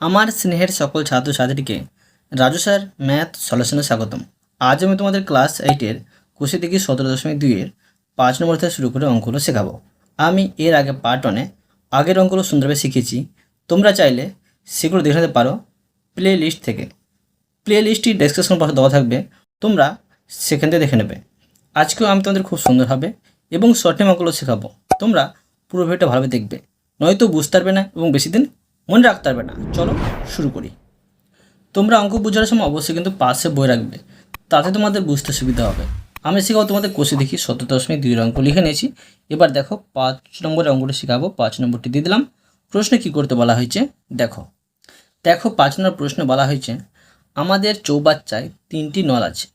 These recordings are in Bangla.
আমার স্নেহের সকল ছাত্রছাত্রীকে রাজু স্যার, ম্যাথ সলিউশনে স্বাগতম। আজ আমি তোমাদের ক্লাস এইটের কুশি থেকে সতেরো দশমিক দুইয়ের পাঁচ নম্বর থেকে শুরু করে অঙ্কগুলো শেখাবো। আমি এর আগে পার্ট ওয়ানে আগের অঙ্কগুলো সুন্দরভাবে শিখেছি। তোমরা চাইলে সেগুলো দেখে নিতে পারো প্লে লিস্ট থেকে প্লে লিস্টটি ডেসক্রিপশন পাশে দেওয়া থাকবে। তোমরা সেখান থেকে দেখে নেবে। আজকেও আমি তোমাদের খুব সুন্দরভাবে এবং শর্ট টাইম অঙ্কগুলো শেখাবো। তোমরা পুরো ভিডিওটা ভালোভাবে দেখবে। নয়তো বুঝতে পারবে না এবং বেশি দিন মনে রাখতে পারবে না। চলো শুরু করি। তোমরা অঙ্ক বোঝার সময় অবশ্যই কিন্তু পাশে বই রাখবে। তাতে তোমাদের বুঝতে সুবিধা হবে। আমি শেখাবো তোমাদের কোষে দেখি সতেরো দশমিক দুই অঙ্ক লিখে নিয়েছি। এবার দেখো পাঁচ নম্বরের অঙ্কটি শেখাবো, পাঁচ নম্বরটি দিয়ে দিলাম। প্রশ্নে কী করতে বলা হয়েছে? দেখো। দেখো পাঁচ নম্বর প্রশ্ন বলা হয়েছে, আমাদের চৌবাচ্চায় তিনটি নল আছে।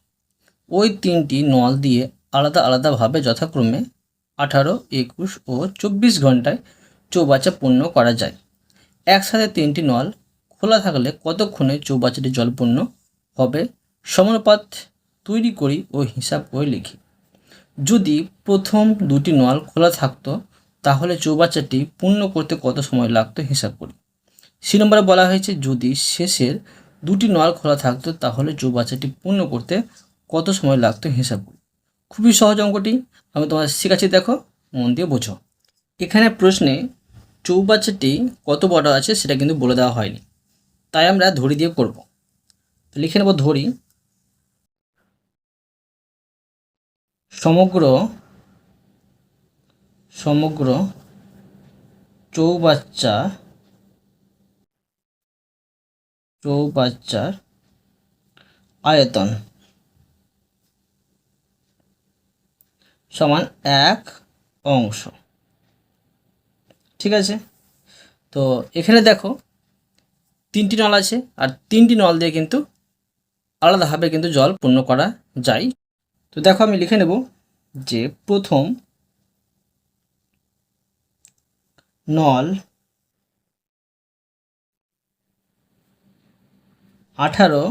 ওই তিনটি নল দিয়ে আলাদা আলাদাভাবে যথাক্রমে আঠারো, একুশ ও চব্বিশ ঘন্টায় চৌবাচ্চা পূর্ণ করা যায়। একসাথে তিনটি নল খোলা থাকলে কতক্ষণে চৌবাচ্চাটি জলপূর্ণ হবে? সমানুপাত তৈরি করি ও হিসাব করে লিখি। যদি প্রথম দুটি নল খোলা থাকতো, তাহলে চৌবাচ্চাটি পূর্ণ করতে কত সময় লাগতো হিসাব করি। সি নম্বরে বলা হয়েছে, যদি শেষের দুটি নল খোলা থাকতো, তাহলে চৌবাচ্চাটি পূর্ণ করতে কত সময় লাগতো হিসাব করি। খুবই সহজ অঙ্কটি। আমি তোমার শেখাচ্ছি, দেখো, মন দিয়ে বোঝো। এখানে প্রশ্নে চৌবাচ্চাটি কত বড় আছে সেটা কিন্তু বলে দেওয়া হয়নি। তাই আমরা ধরি দিয়ে করব। লিখে নেব ধরি। সমগ্র সমগ্র চৌবাচ্চা, চৌবাচ্চার আয়তন সমান এক অংশ। ঠিক আছে? তো এখানে দেখো, তিনটি নল আছে আর তিনটি নল দিয়ে কিন্তু আলাদাভাবে কিন্তু জল পূর্ণ করা যায়। তো দেখো আমি লিখে নেব যে প্রথম নল আঠারো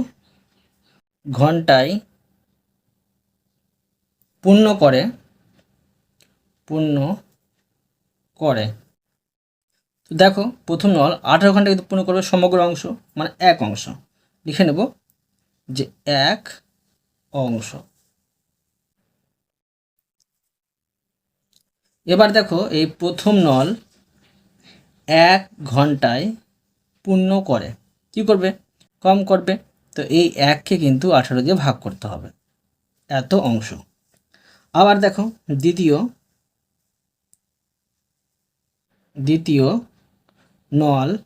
ঘন্টায় পূর্ণ করে পূর্ণ করে। তো দেখো, প্রথম নল, আঠারো ঘণ্টা কিন্তু পূর্ণ করবে সমগ্র অংশ মানে এক অংশ। লিখে নেব যে এক অংশ। এবার দেখো, এই প্রথম নল এক ঘন্টায় পূর্ণ করে। কি করবে? কম করবে। তো এই এককে কিন্তু আঠারো দিয়ে ভাগ করতে হবে। এত অংশ। আবার দেখো, দ্বিতীয় দ্বিতীয় নল।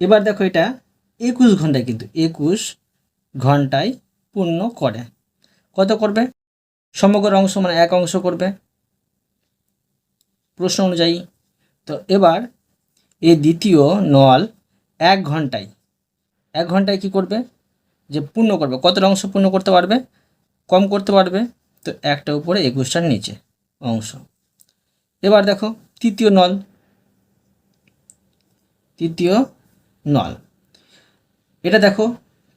এবার দেখো এটা, একুশ ঘন্টায় কিন্তু, একুশ ঘন্টায় পূর্ণ করে। কত করবে? সমগ্র অংশ মানে এক অংশ করবে। প্রশ্ন অনুযায়ী। তো এবার এই দ্বিতীয় নল এক ঘন্টায়। এক ঘন্টায় কি করবে? যে পূর্ণ করবে। কতটা অংশ পূর্ণ করতে পারবে? কম করতে পারবে। তো একটা উপরে একুশটার নিচে অংশ। এবার দেখো, তৃতীয় নল। তৃতীয় নল। এটা দেখো,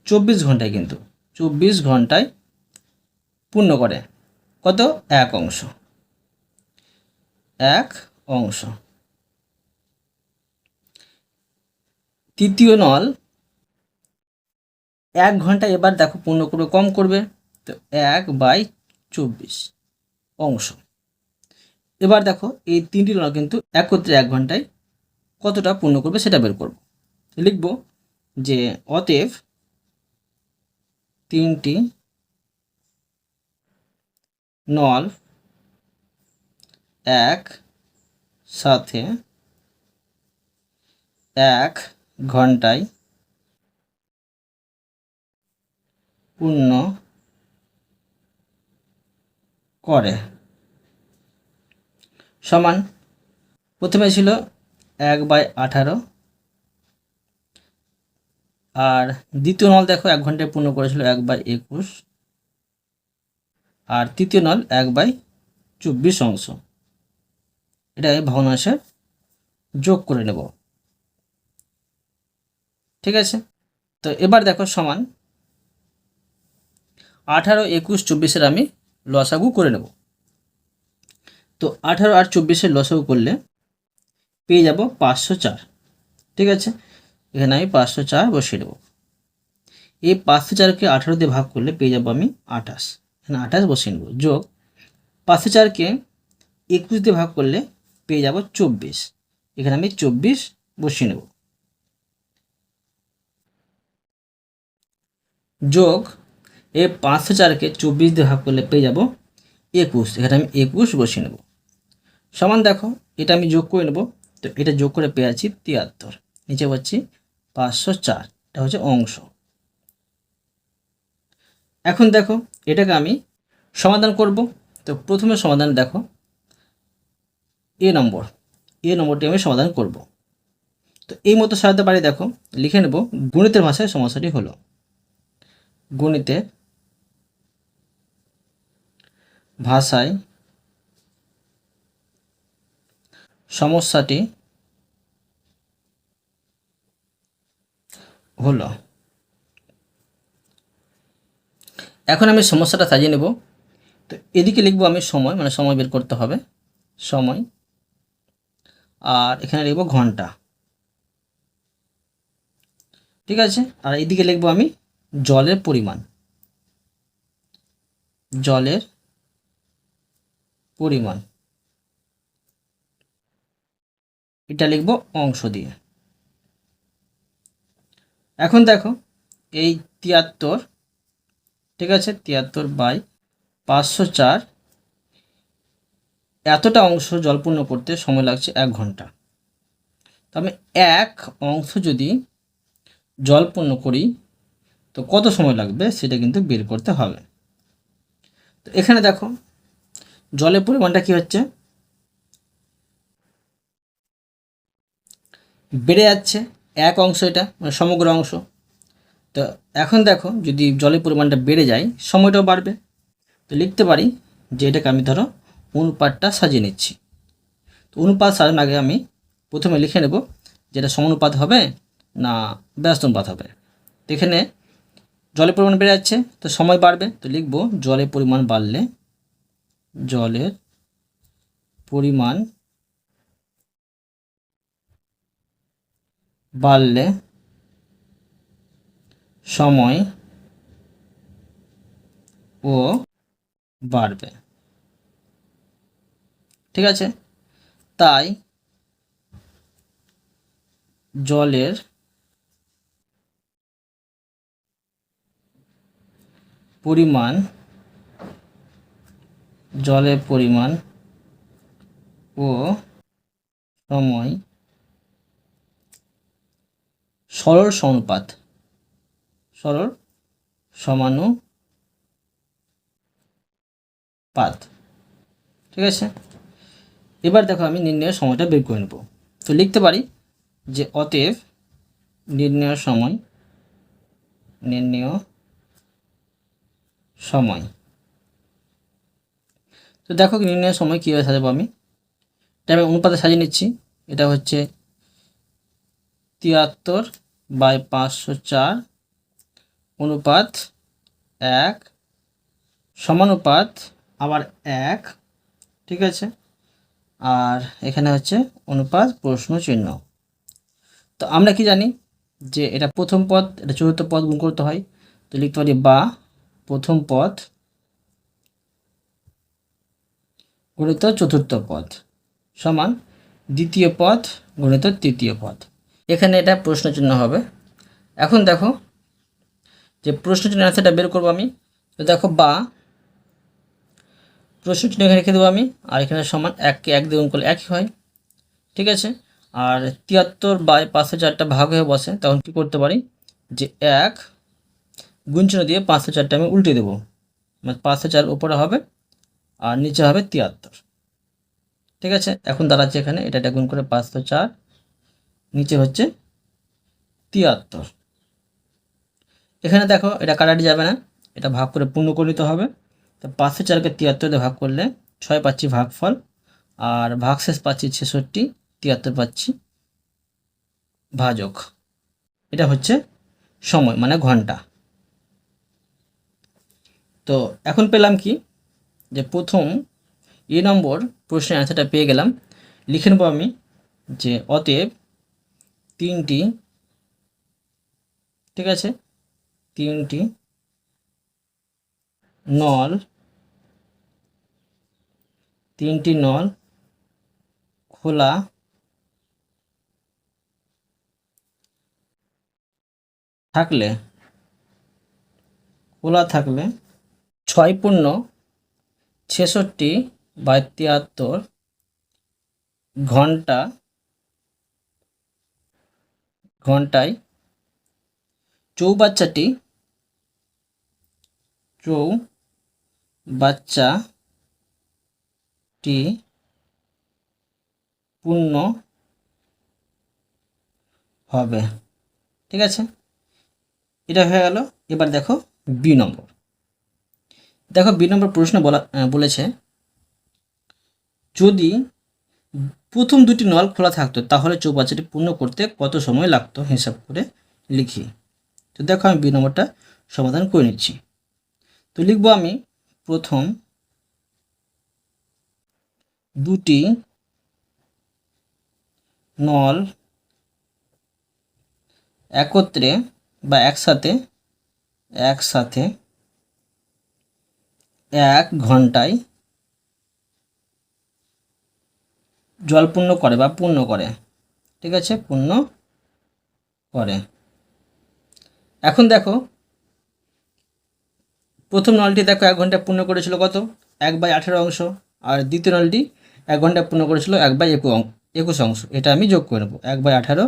চব্বিশ ঘন্টায় কিন্তু, চব্বিশ ঘন্টায় পূর্ণ করে। কত? এক অংশ। এক অংশ। তৃতীয় নল, এক ঘণ্টা এবার দেখো পূর্ণ করবে কম করবে। তো এক বাই চব্বিশ অংশ। এবার দেখো, এই তিনটি নল কিন্তু একত্রে এক ঘন্টায় কতটা পূর্ণ করবে সেটা বের করব। লিখব যে অতএব তিনটি নল এক সাথে এক ঘন্টায় পূর্ণ করে। সমান। প্রথমে ছিল এক বাই আঠারো। আর দ্বিতীয় নল দেখো, এক ঘন্টায় পূর্ণ করেছিল এক বাই একুশ। আর তৃতীয় নল এক বাই চব্বিশ অংশ। এটা ভগ্নাংশের যোগ করে নেব। ঠিক আছে? তো এবার দেখো সমান। আঠারো, একুশ, চব্বিশের আমি লসাগু করে নেব। তো আঠারো আর চব্বিশের লসাগু করলে পেয়ে যাব পাঁচশো চার। ঠিক আছে? এখানে আমি পাঁচশো চার বসিয়ে দেবো। এই পাঁচশো চারকে আঠারো দিয়ে ভাগ করলে পেয়ে যাব আমি আঠাশ। এখানে আঠাশ বসিয়ে নেব। যোগ পাঁচশো চারকে একুশ দিয়ে ভাগ করলে পেয়ে যাব চব্বিশ। এখানে আমি চব্বিশ বসিয়ে নেব। যোগ এই পাঁচশো চারকে চব্বিশ দিয়ে ভাগ করলে পেয়ে যাব একুশ। এখানে আমি একুশ বসিয়ে নেব। সমান দেখো, এটা আমি যোগ করে নেব তো এটা যোগ করে পেয়ে আছি তিয়াত্তর। নিচে পাচ্ছি পাঁচশো চার, এটা হচ্ছে অংশ। এখন দেখো, এটাকে আমি সমাধান করব। তো প্রথমে সমাধান দেখো, এ নম্বর, এ নম্বরটি আমি সমাধান করব। তো এই মতো সাজাতে পারি, দেখো, লিখে নেব, গণিতের ভাষায় সমস্যাটি হলো। গণিতের ভাষায় সমস্যাটি হলো। এখন আমি সমস্যাটা সাজিয়ে নেব। তো এদিকে লিখব আমি সময় মানে সময় বের করতে হবে। সময়। আর এখানে লিখব ঘণ্টা। ঠিক আছে? আর এদিকে লিখব আমি জলের পরিমাণ। জলের পরিমাণ। এটা লিখব অংশ দিয়ে। এখন দেখো, এই তিয়াত্তর, ঠিক আছে, তিয়াত্তর বাই পাঁচশো চার, এতটা অংশ জলপূর্ণ করতে সময় লাগছে এক ঘণ্টা। তো আমি এক অংশ যদি জলপূর্ণ করি, তো কত সময় লাগবে সেটা কিন্তু বের করতে হবে। তো এখানে দেখো, জলের পরিমাণটা কি হচ্ছে? বেড়ে যাচ্ছে, এক অংশ এটা মানে সমগ্র অংশ। তো এখন দেখো, যদি জলের পরিমাণটা বেড়ে যায়, সময়টাও বাড়বে। তো লিখতে পারি যে এটাকে আমি ধরো অনুপাতটা সাজিয়ে নিচ্ছি। তো অনুপাত সাজানোর আগে আমি প্রথমে লিখে নেব যেটা সমানুপাত হবে না ব্যস্ত অনুপাত হবে। তো এখানে জলের পরিমাণ বেড়ে যাচ্ছে, তো সময় বাড়বে। তো লিখব জলের পরিমাণ বাড়লে জলের পরিমাণ বাড়লে সময় ও বাড়বে। ঠিক আছে? তাই জলের পরিমাণ জলের পরিমাণ ও সময় সরল সমানুপাত সরল সমানুপাত। ঠিক আছে? এবার দেখো আমি নির্ণয়ের সময়টা বের করে নেব। তো লিখতে পারি যে অতএব নির্ণয় সময় নির্ণয় সময়। তো দেখো নির্ণয় সময় কীভাবে সাজাবো আমি? এটা আমি অনুপাতে সাজিয়ে নিচ্ছি। এটা হচ্ছে তিয়াত্তর বাই পাঁচশো চার অনুপাত এক সমানুপাত আবার এক, ঠিক আছে? আর এখানে হচ্ছে অনুপাত প্রশ্ন চিহ্ন। তো আমরা কি জানি যে এটা প্রথম পদ, এটা চতুর্থ পদ গুণ করতে হয়। তো লিখতে পারি বা, প্রথম পদ গণিত চতুর্থ পদ সমান দ্বিতীয় পদ গণিত তৃতীয় পদ। এখানে এটা প্রশ্ন চিহ্ন হবে। এখন দেখো যে প্রশ্ন চিহ্ন অ্যান্সারটা বের করব আমি। তো দেখো বা প্রশ্ন চিহ্ন এখানে রেখে দেবো আমি, আর এখানে সমান এককে এক দিয়ে গুণ করলে একই হয়। ঠিক আছে? আর তিয়াত্তর বাই পাঁচশো চারটা ভাগ হয়ে বসে, তখন কী করতে পারি? যে এক গুণচিহ্ন দিয়ে পাঁচশো চারটা আমি উল্টে দেবো। মানে পাঁচশো চার উপরে হবে, আর নিচে হবে তিয়াত্তর। ঠিক আছে? এখন দাঁড়াচ্ছে এখানে, এটা এটা গুণ করে পাঁচশো চার নিচে হচ্ছে তিয়াত্তর। এখানে দেখো, এটা কাটাটি যাবে না, এটা ভাগ করে পূর্ণ করে নিতে হবে। তো পাঁচশো চারকে তিয়াত্তর ভাগ করলে ছয় পাচ্ছি ভাগফল, আর ভাগশেষ পাচ্ছি ছেষট্টি, তিয়াত্তর পাচ্ছি ভাজক। এটা হচ্ছে সময় মানে ঘণ্টা। তো এখন পেলাম কি, যে প্রথম এ নম্বর প্রশ্নের অ্যান্সারটা পেয়ে গেলাম। লিখে নেব আমি যে অতএব তিনটি, ঠিক আছে? তিনটি, নল তিনটি নল, খোলা, থাকলে খোলা থাকলে, ছয় পূর্ণ ছেষট্টি বা তিয়াত্তর ঘণ্টা ঘন্টায় চৌবাচ্চাটি চৌ বাচ্চাটি পূর্ণ হবে। ঠিক আছে? এটা হয়ে গেল। এবার দেখো বি নম্বর। দেখো বি নম্বর প্রশ্ন বলা বলেছে, যদি প্রথম দুটি নল খোলা থাকতো, তাহলে চৌবাচ্চাটি পূর্ণ করতে কত সময় লাগতো হিসাব করে লিখি। তো দেখো আমি বি নম্বরটা সমাধান করে নিচ্ছি। তো লিখব আমি প্রথম দুটি নল একত্রে বা একসাথে একসাথে এক ঘন্টায় জল পূর্ণ করে বা পূর্ণ করে। ঠিক আছে? পূর্ণ করে। এখন দেখো, প্রথম নলটি দেখো, এক ঘণ্টা পূর্ণ করেছিল কত? এক বাই আঠেরো অংশ। আর দ্বিতীয় নলটি এক ঘণ্টা পূর্ণ করেছিল এক বাই একু একুশ অংশ। এটা আমি যোগ করে নেব। এক বাই আঠারো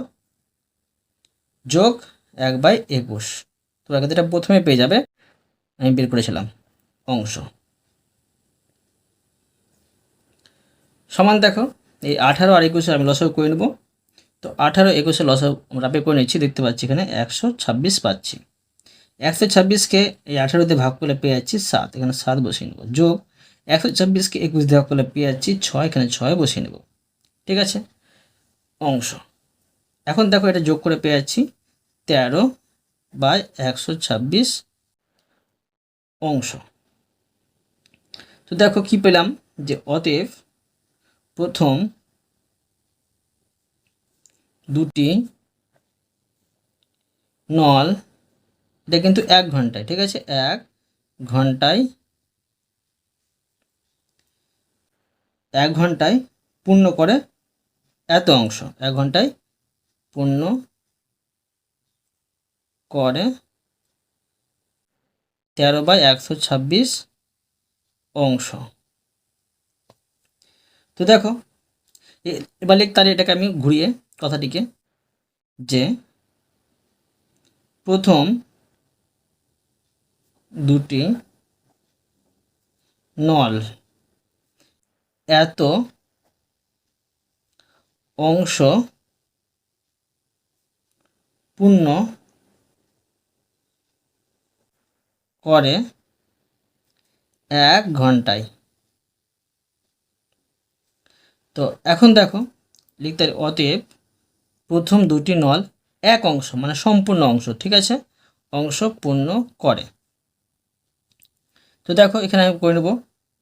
যোগ এক বাই একুশ। তো এটা প্রথমে পেয়ে যাবে। আমি বের করেছিলাম অংশ। সমান দেখো এই আঠারো আর একুশে আমি লসাগু করে নেব। তো আঠারো, একুশে লসাগু আমরা বের করে নিচ্ছি, দেখতে পাচ্ছি এখানে একশো ছাব্বিশ পাচ্ছি। একশো ছাব্বিশকে এই আঠারোতে ভাগ করলে পেয়ে যাচ্ছি সাত, এখানে সাত বসিয়ে নেব। যোগ, একশো ছাব্বিশকে একুশ ভাগ করলে পেয়ে যাচ্ছি ছয়, এখানে ছয় বসিয়ে নেব। ঠিক আছে? অংশ। এখন দেখো এটা যোগ করে পেয়ে যাচ্ছি তেরো বাই একশো ছাব্বিশ অংশ। তো দেখো কি পেলাম যে অতএব প্রথম দুটি নল, এটা কিন্তু এক ঘন্টায়, ঠিক আছে? এক ঘন্টায় এক ঘন্টায় পূর্ণ করে এত অংশ, এক ঘন্টায় পূর্ণ করে তেরো বাই একশো ছাব্বিশ অংশ। তো দেখো এবার লিখ, তাহলে এটাকে আমি ঘুরিয়ে কথাটিকে যে প্রথম দুটি নল এত অংশ পূর্ণ করে এক ঘন্টায়। তো এখন দেখো, লিখতে অতএব প্রথম দুটি নল এক অংশ মানে সম্পূর্ণ অংশ, ঠিক আছে? অংশ পূর্ণ করে। তো দেখো, এখানে আমি করে নেব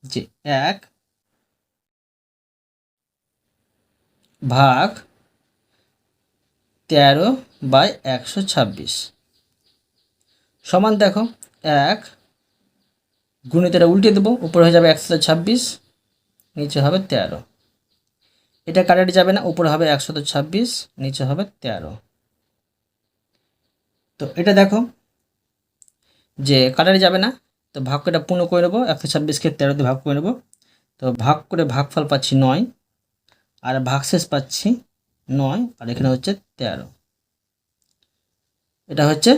যে এক ভাগ তেরো বাই একশো ছাব্বিশ। সমান দেখো, এক গুণিতটা উল্টে দেবো, উপরে হয়ে যাবে একশো ছাব্বিশ, নিচে হবে তেরো। এটা কাটাটি যাবে না, উপরে হবে একশত ছাব্বিশ, নিচে হবে তেরো। তো এটা দেখো যে কাটাটি যাবে না, তো ভাগ করে এটা পূর্ণ করে নেব, একশো ছাব্বিশকে তেরো দিয়ে ভাগ করে নেব। তো ভাগ করে ভাগফল পাচ্ছি নয়, আর ভাগশেষ পাচ্ছি নয়, আর এখানে হচ্ছে তেরো। এটা হচ্ছে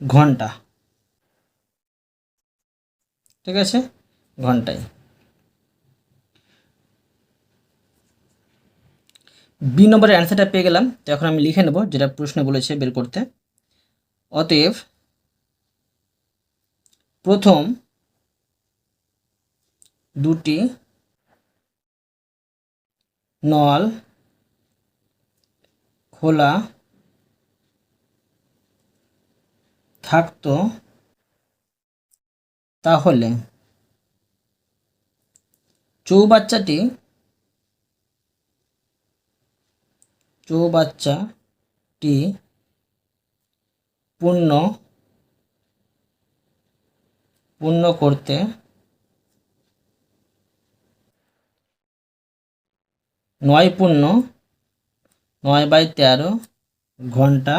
ঘণ্টা। ঠিক আছে? ঘন্টায়। বি নম্বরের অ্যান্সারটা পেয়ে গেলাম। তো এখন আমি লিখে নেব যেটা প্রশ্ন বলেছে বের করতে। অতএব প্রথম দুটি নল খোলা থাকতো তাহলে চৌবাচ্চাটি চৌবাচ্চাটি পূর্ণ পূর্ণ করতে নয় পূর্ণ, নয় বাই তেরো ঘণ্টা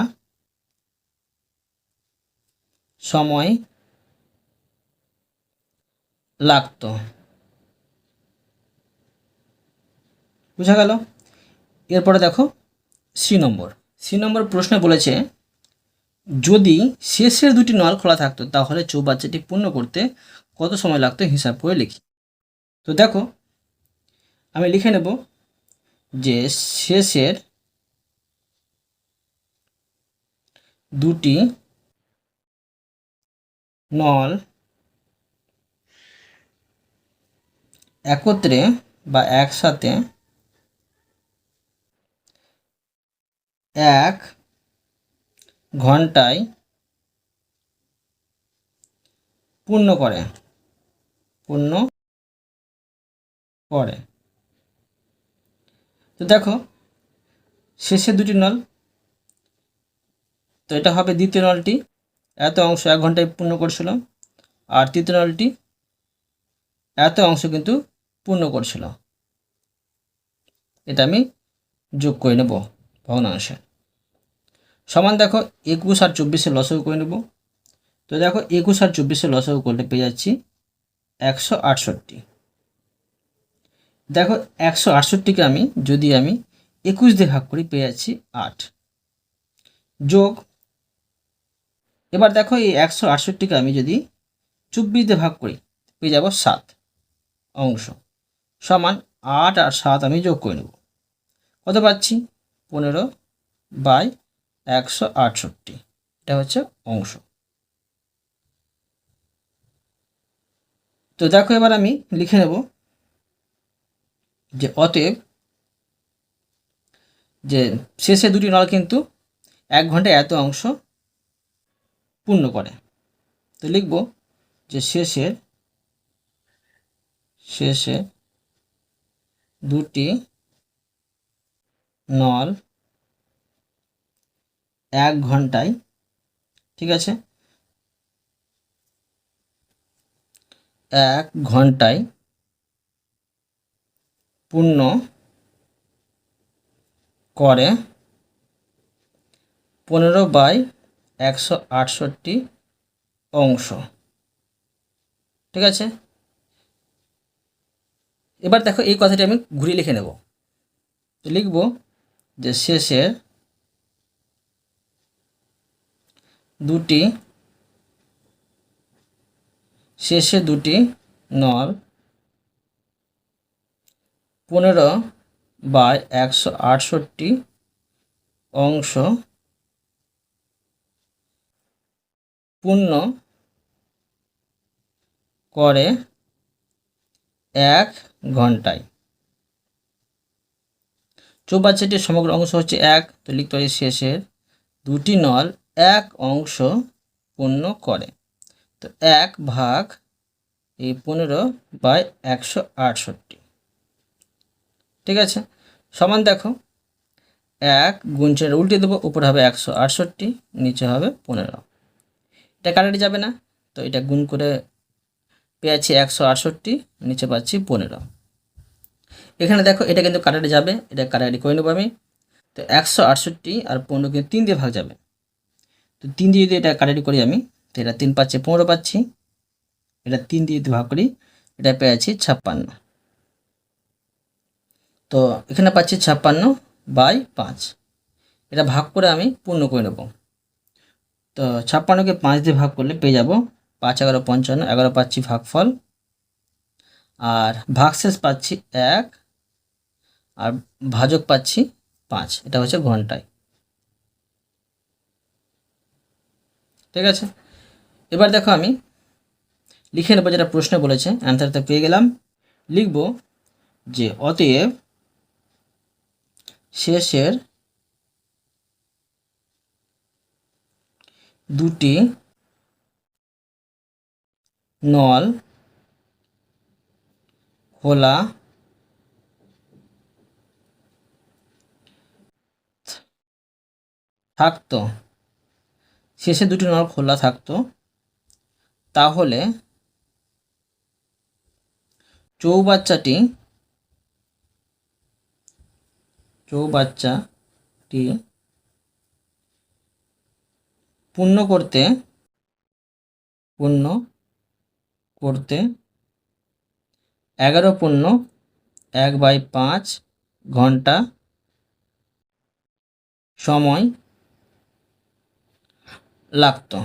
সময় লাগতো। বুঝা গেল? এরপরে দেখো সি নম্বর। সি নম্বর প্রশ্নে বলেছে, যদি শেষের দুটি নল খোলা থাকতো, তাহলে চৌবাচ্চাটি পূর্ণ করতে কত সময় লাগতো হিসাব করে লিখি। তো দেখো, আমি লিখে নেব যে শেষের দুটি নল একত্রে বা একসাথে এক ঘন্টায় পূর্ণ করে পূর্ণ করে। তো দেখো, শেষে দুটি নল। তো এটা হবে দ্বিতীয় নলটি। এত অংশ এক ঘন্টায় পূর্ণ করছিল আর তৃতীয় নলটি এত অংশ কিন্তু পূর্ণ করছিল এটা আমি যোগ করে নেব। ভগ্নাংশে সমান দেখো একুশ আর চব্বিশে লসও করে নেব। তো দেখো একুশ আর চব্বিশে লসও করলে পেয়ে যাচ্ছি একশো আটষট্টি। দেখো একশো আটষট্টিকে আমি, যদি আমি একুশ দিয়ে ভাগ করি পেয়ে যাচ্ছি আট। যোগ, এবার দেখো এই একশো আটষট্টিকে আমি যদি চব্বিশ দিয়ে ভাগ করি পেয়ে যাব সাত অংশ। সমান আট আর সাত আমি যোগ করে নেব। কত পাচ্ছি? পনেরো বাই একশো আটষট্টি। এটা হচ্ছে অংশ। তো দেখো এবার আমি লিখে নেব যে অতএব যে শেষে দুটি নল কিন্তু এক ঘন্টায় এত অংশ পূর্ণ করে। তো লিখব যে শেষের, শেষে দুটি নল এক ঘন্টায়, ঠিক আছে? এক ঘন্টায় পূর্ণ করে পনেরো বাই একশো আটষট্টি অংশ, ঠিক আছে? এবার দেখো এই কথাটি আমি ঘুরিয়ে লিখে নেব। লিখব যে শেষের দুটি, শেষে দুটি নল পনেরো বাই একশো আটষট্টি অংশ পূর্ণ করে এক ঘন্টায়। চৌবাচ্চাটির সমগ্র অংশ হচ্ছে এক, তো লিখতে পারি শেষের। দুটি নল এক অংশ পূর্ণ করে। তো এক ভাগ এই পনেরো বাই একশো আটষট্টি। ঠিক আছে? সমান দেখো। এক গুঞ্চের উল্টে দেবো, উপরে হবে একশো আটষট্টি, নিচে হবে পনেরো। এটা কাটাটি যাবে না? তো এটা গুণ করে পেয়েছি একশো আটষট্টি, নিচে পাচ্ছি পনেরো। এখানে দেখো, এটা কিন্তু কাটাটি যাবে, এটা কাটাটি করে নেব আমি। তো একশো আটষট্টি আর পনেরো কিন্তু তিন দিয়ে ভাগ যাবে। তো তিন দিয়ে যদি এটা কাটাটি করি আমি, তো এটা তিন পাচ্ছে পনেরো পাচ্ছি। এটা তিন দিয়ে যদি ভাগ করি, এটা পেয়েছি ছাপ্পান্ন। তো এখানে পাচ্ছি ছাপ্পান্ন বাই পাঁচ। এটা ভাগ করে আমি পূর্ণ করে নেব। তো ছাপ্পান্নকে পাঁচ দিয়ে ভাগ করলে পেয়ে যাব পাঁচ এগারো পঞ্চান্ন, এগারো পাচ্ছি ভাগফল। আর ভাগশেষ পাচ্ছি এক আর ভাজক পাচ্ছি পাঁচ, এটা হচ্ছে ঘন্টায়। ঠিক আছে? এবার দেখো আমি লিখে নেব যেটা প্রশ্ন বলেছে অ্যান্সারটা পেয়ে গেলাম। লিখব যে, অতএব শেষের দুটি নল খোলা থাকতো। শেষে দুটি নল খোলা থাকতো। তাহলে চৌবাচ্চাটি চৌবাচ্চাটি পূর্ণ করতে পূর্ণ করতে এগারো পূর্ণ এক বাই পাঁচ ঘণ্টা সময় লাগতো।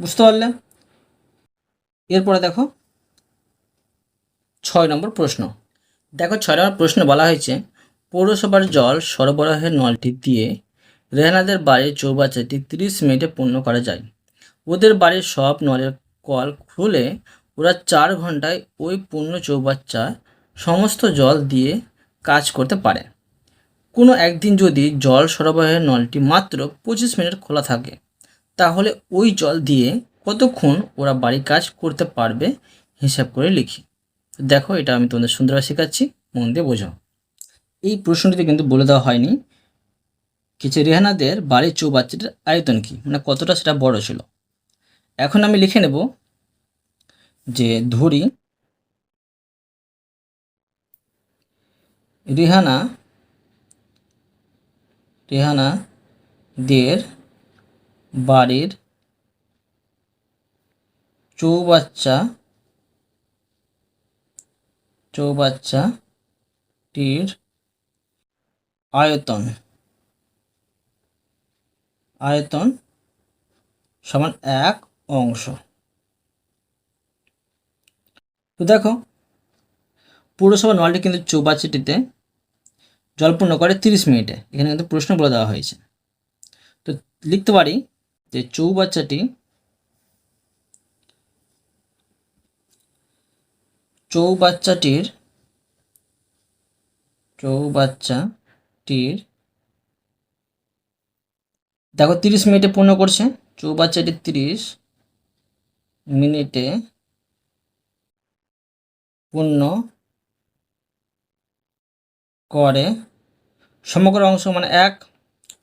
বুঝতে পারলে? এরপরে দেখো, ছয় নম্বর প্রশ্ন। দেখো, ছয় নম্বর প্রশ্ন বলা হয়েছে, পৌরসভার জল সরবরাহের নলটি দিয়ে রেহানাদের বাড়ির চৌবাচ্চাটি তিরিশ মিনিটে পূর্ণ করা যায়। ওদের বাড়ির সব নলের কল খুলে ওরা চার ঘন্টায় ওই পূর্ণ চৌবাচ্চা সমস্ত জল দিয়ে কাজ করতে পারে। কোনো একদিন যদি জল সরবরাহের নলটি মাত্র পঁচিশ মিনিট খোলা থাকে, তাহলে ওই জল দিয়ে কতক্ষণ ওরা বাড়ির কাজ করতে পারবে হিসাব করে লিখি। দেখো এটা আমি তোমাদের সুন্দরভাবে শেখাচ্ছি, মন দিয়ে বোঝো এই প্রশ্নটিতে কিন্তু বলে দেওয়া হয়নি কিছু রেহানাদের বাড়ির চৌবাচ্চাটির আয়তন কী মানে কতটা সেটা বড় ছিল। এখন আমি লিখে নেব যে ধরি, রেহানা রেহানা দের বাড়ির চৌবাচ্চা, চৌবাচ্চাটির আয়তন আয়তন সমান এক অংশ। তো দেখো পৌরসভা নলটি কিন্তু চৌবাচ্চাটিতে জলপূর্ণ করে তিরিশ মিনিটে। এখানে কিন্তু প্রশ্ন বলে দেওয়া হয়েছে। তো লিখতে পারি যে চৌবাচ্চাটি চৌবাচ্চাটির চৌবাচ্চাটির দেখো তিরিশ মিনিটে পূর্ণ করছে। চৌবাচ্চাটি তিরিশ মিনিটে পূর্ণ করে সমগ্র অংশ মানে এক,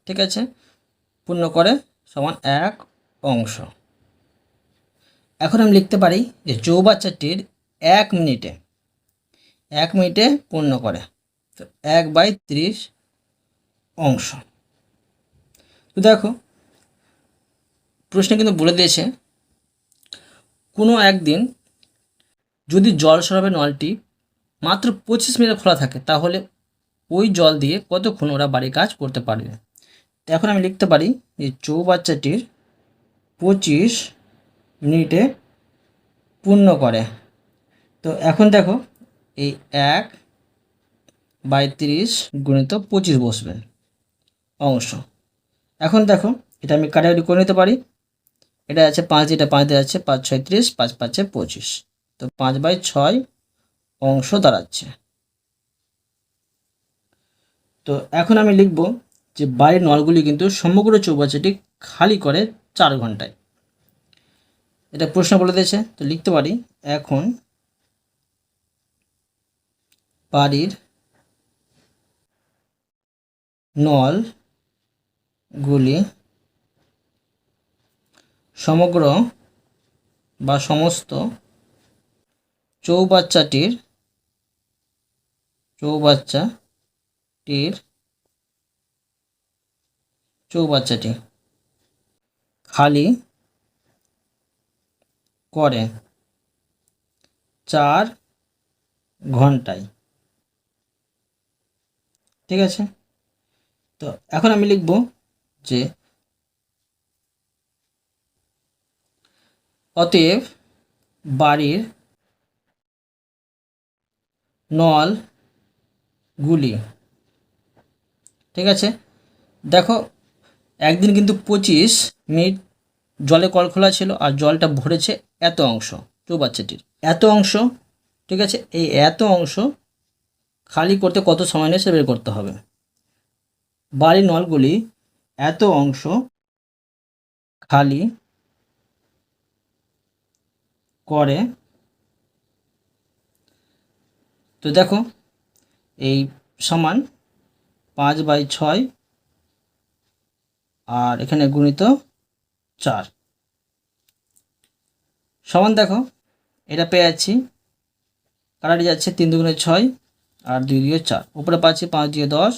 ঠিক আছে? পূর্ণ করে সমান এক অংশ। এখন আমি লিখতে পারি যে চৌবাচ্চাটির এক মিনিটে এক মিনিটে পূর্ণ করে, তো এক বাই ত্রিশ অংশ। তো দেখো, প্রশ্নে কিন্তু বলে দিয়েছে, কোনো একদিন যদি জল সরবরাহের নলটি মাত্র পঁচিশ মিনিট খোলা থাকে, তাহলে ওই জল দিয়ে কতক্ষণ ওরা বাড়ির কাজ করতে পারবে? এখন আমি লিখতে পারি যে চৌবাচ্চাটির পঁচিশ মিনিটে পূর্ণ করে। তো এখন দেখো, এই এক বাই তিরিশ গুণিত পঁচিশ বসবে অংশ। এখন দেখো, এটা আমি কাটাকাটি করে নিতে পারি। এটা আছে পাঁচ, এটা পাঁচ দিয়ে আছে পাঁচ ছয় ত্রিশ, পাঁচ পাঁচে পঁচিশ। তো পাঁচ বাই ছয় অংশ দাঁড়াচ্ছে। তো এখন আমি লিখব যে বাড়ির নলগুলি কিন্তু সমগ্র চৌবাচ্চাটি খালি করে চার ঘন্টায়। এটা প্রশ্ন বলে দিয়েছে, তো লিখতে পারি, এখন বাড়ির নলগুলি সমগ্র বা সমস্ত চৌবাচ্চাটির চৌবাচ্চাটির চৌবাচ্চাটি খালি করে চার ঘন্টায়। ঠিক আছে? তো এখন আমি লিখব যে অতএব বাড়ির নলগুলি ঠিক আছে? দেখো, একদিন কিন্তু পঁচিশ মিনিট জলে কল খোলা ছিল আর জলটা ভরেছে এত অংশ, চৌবাচ্চাটির। এত অংশ, ঠিক আছে? এই এত অংশ খালি করতে কত সময় নেয় বের করতে হবে। বাড়ির নলগুলি এত অংশ খালি করে। তো দেখো, এই সমান পাঁচ বাই ছয়, আর এখানে গুণিত চার। সমান দেখো, এটা পেয়ে যাচ্ছি, কাটাটি যাচ্ছে তিন দুগুণে ছয় আর দুই দিয়ে চার। উপরে পাচ্ছি পাঁচ দিয়ে দশ,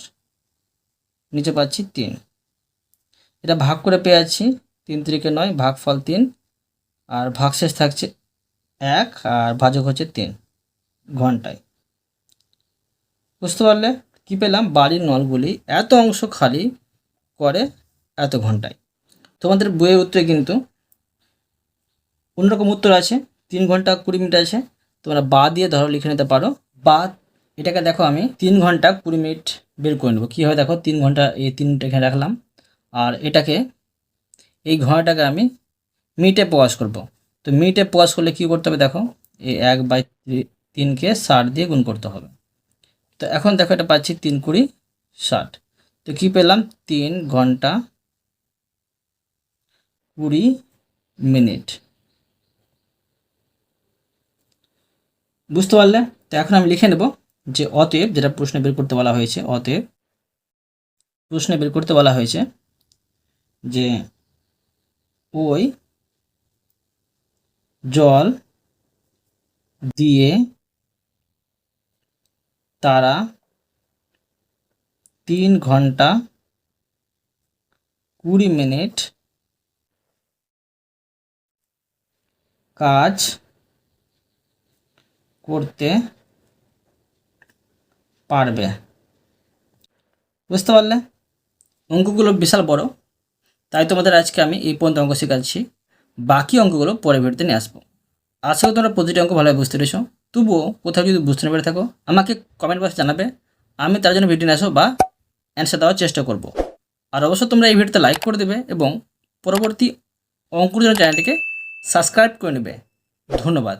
নিচে পাচ্ছি তিন। এটা ভাগ করে পেয়ে যাচ্ছি, তিন তিরিকে নয় ভাগ ফল তিন, আর ভাগশেষ থাকছে এক, আর ভাজক হচ্ছে তিন ঘন্টায়। বুঝতে পারলে? কী পেলাম? বাড়ির নলগুলি এত অংশ খালি করে এত ঘন্টায়। তোমাদের বইয়ের উত্তরে কিন্তু অন্যরকম উত্তর আছে, তিন ঘণ্টা কুড়ি মিনিট আছে। তোমরা বা দিয়ে ধরো, লিখে নিতে পারো। বা, এটাকে দেখো আমি, তিন ঘণ্টা কুড়ি মিনিট বের করে নেব। কীভাবে দেখো, তিন ঘণ্টা, এই তিনটা এখানে রাখলাম। আর এটাকে, এই ঘন্টাটাকে আমি মিনিটে প্রকাশ করব। তো মিনিটে প্রকাশ করলে কী করতে হবে দেখো, এই এক বাই তিনকে ষাট দিয়ে গুণ করতে হবে। তো এখন দেখো এটা পাচ্ছি তিন কুড়ি ষাট। তো কী পেলাম? তিন ঘণ্টা কুড়ি মিনিট। বুঝতে পারলে? তো এখন আমি লিখে নেব যে অতএব যেটা প্রশ্নে বের করতে বলা হয়েছে, অতএব প্রশ্নে বের করতে বলা হয়েছে যে ওই জল দিয়ে তারা তিন ঘণ্টা কুড়ি মিনিট কাজ করতে পারবে। বুঝতে পারলে? অঙ্কগুলো বিশাল বড়। তাই তোমাদের আজকে আমি এই পর্যন্ত অঙ্ক শেখাচ্ছি। বাকি অঙ্কগুলো পরে ভিডিওতে নিয়ে আসব। আজকেও তোমরা প্রতিটি অঙ্ক ভালোভাবে বুঝতে পেরেছ। তবুও কোথাও যদি বুঝতে না পেরে থাকো, আমাকে কমেন্ট বক্সে জানাবে, আমি তার জন্য ভিডিও আসব বা অ্যান্সার দেওয়ার চেষ্টা করব। আর অবশ্যই তোমরা এই ভিডিওতে লাইক করে দেবে এবং পরবর্তী অঙ্কুর চ্যানেলটিকে সাবস্ক্রাইব করে নেবে। ধন্যবাদ।